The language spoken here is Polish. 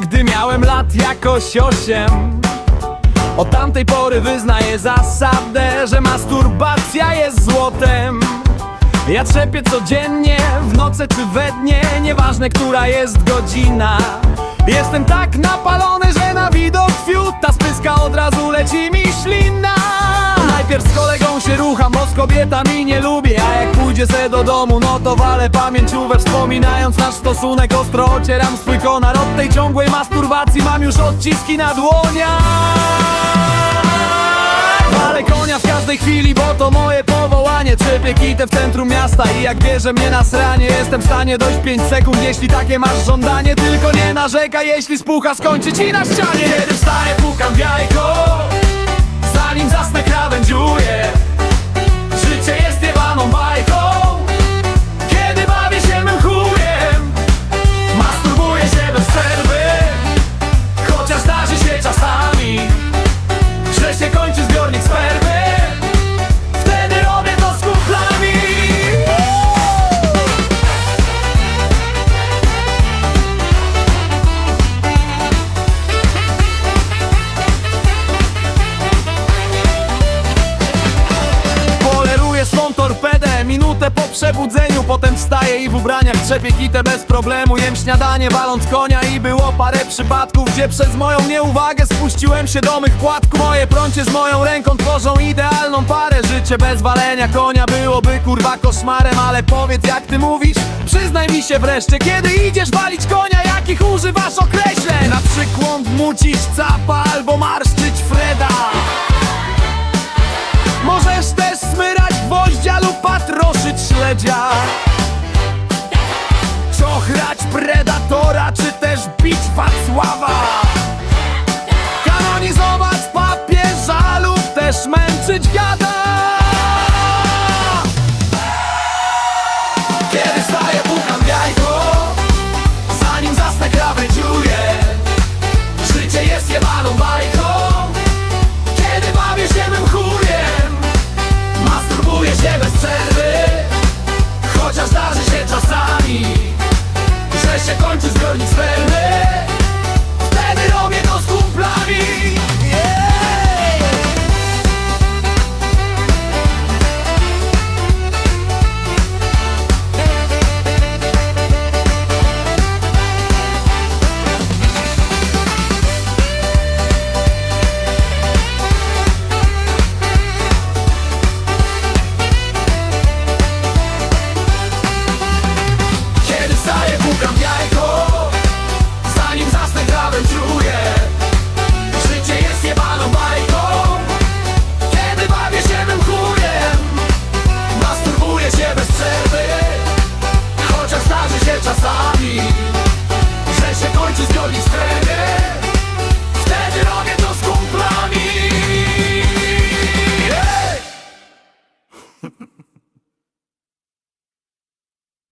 Gdy miałem lat jakoś osiem. Od tamtej pory wyznaję zasadę, że masturbacja jest złotem. Ja trzepię codziennie, w nocy czy we dnie, nieważne która jest godzina. Jestem tak napalony, że na widok fiuta spyska od razu leci mi ślina z kobietami nie lubię A jak pójdzie se do domu, no to walę pamięciówę Wspominając nasz stosunek, ostro ocieram swój konar Od tej ciągłej masturbacji. Mam już odciski na dłoniach. Walę konia w każdej chwili, bo to moje powołanie. Trzepię kitę w centrum miasta i jak bierze mnie na sranie Jestem w stanie dojść 5 sekund, jeśli takie masz żądanie. Tylko nie narzekaj, jeśli spucha skończy ci na ścianie. Kiedy wstaję, pukam w zdarzy się przebudzeniu Potem wstaję i w ubraniach trzepię kitę bez problemu. Jem śniadanie waląc konia i było parę przypadków Gdzie przez moją nieuwagę spuściłem się do mych płatków. Moje prącie z moją ręką tworzą idealną parę. Życie bez walenia konia byłoby kurwa koszmarem. Ale powiedz jak ty mówisz, przyznaj mi się wreszcie Kiedy idziesz walić konia, jakich używasz określeń? Na przykład mucić capa albo marszczyć śledzia Czochrać predatora, czy też bić Wacława? Kanonizować papieża lub też męczyć